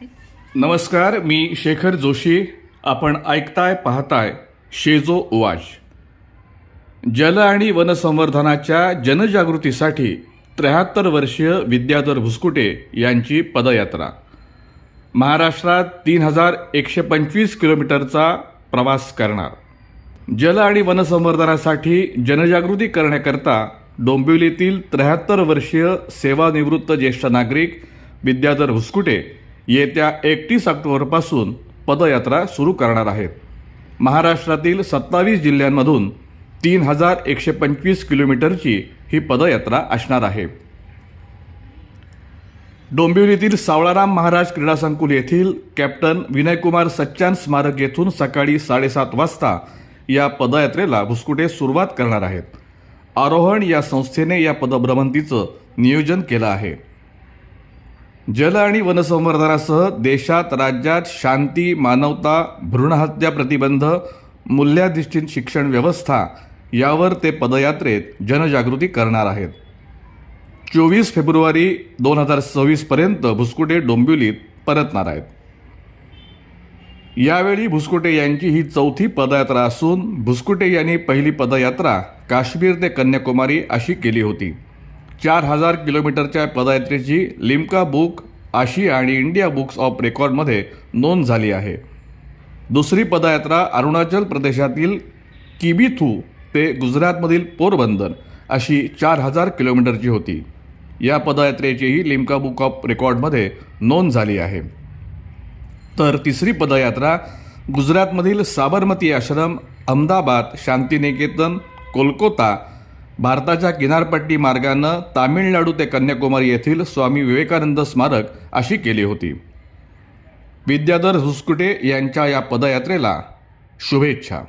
नमस्कार मी शेखर जोशी. आपण ऐकताय पाहताय शेजो उवाज जल आणि वनसंवर्धनाच्या जनजागृतीसाठी त्र्याहत्तर वर्षीय विद्याधर भुसकुटे यांची पदयात्रा. महाराष्ट्रात तीन हजार एकशे पंचवीस किलोमीटरचा प्रवास करणार. जल आणि वनसंवर्धनासाठी जनजागृती करण्याकरता डोंबिवलीतील त्र्याहत्तर वर्षीय सेवानिवृत्त ज्येष्ठ नागरिक विद्याधर भुसकुटे येत्या एकतीस ऑक्टोबरपासून पदयात्रा सुरू करणार आहेत. महाराष्ट्रातील सत्तावीस जिल्ह्यांमधून तीन हजार एकशे पंचवीस किलोमीटरची ही पदयात्रा असणार आहे. डोंबिवलीतील सावळाराम महाराज क्रीडा संकुल येथील कॅप्टन विनयकुमार सच्चान स्मारक येथून सकाळी साडेसात वाजता या पदयात्रेला भुसकुटे सुरुवात करणार आहेत. आरोहण या संस्थेने या पदभ्रमंतीचं नियोजन केलं आहे. जल आणि वनसंवर्धनासह देशात राज्यात शांती मानवता भ्रूणहत्या प्रतिबंध मूल्याधिष्ठित शिक्षण व्यवस्था यावर ते पदयात्रेत जनजागृती करणार आहेत. चोवीस फेब्रुवारी दोन हजार सव्वीसपर्यंत भुसकुटे डोंबिवलीत परतणार आहेत. यावेळी भुसकुटे यांची ही चौथी पदयात्रा असून भुसकुटे यांनी पहिली पदयात्रा काश्मीर ते कन्याकुमारी अशी केली होती. चार हजार किलोमीटरच्या पदयात्रेची लिम्का बुक आशिया आणि इंडिया बुक्स ऑफ रेकॉर्डमध्ये नोंद झाली आहे. दुसरी पदयात्रा अरुणाचल प्रदेशातील किबिथू ते गुजरातमधील पोरबंदर अशी चार हजार किलोमीटरची होती. या पदयात्रेचीही लिम्का बुक ऑफ रेकॉर्डमध्ये नोंद झाली आहे. तर तिसरी पदयात्रा गुजरातमधील साबरमती आश्रम अहमदाबाद शांतिनिकेतन कोलकाता भारताच्या किनारपट्टी मार्गानं तामिळनाडू ते कन्याकुमारी येथील स्वामी विवेकानंद स्मारक अशी केली होती. विद्याधर हुसकुटे यांच्या या पदयात्रेला शुभेच्छा.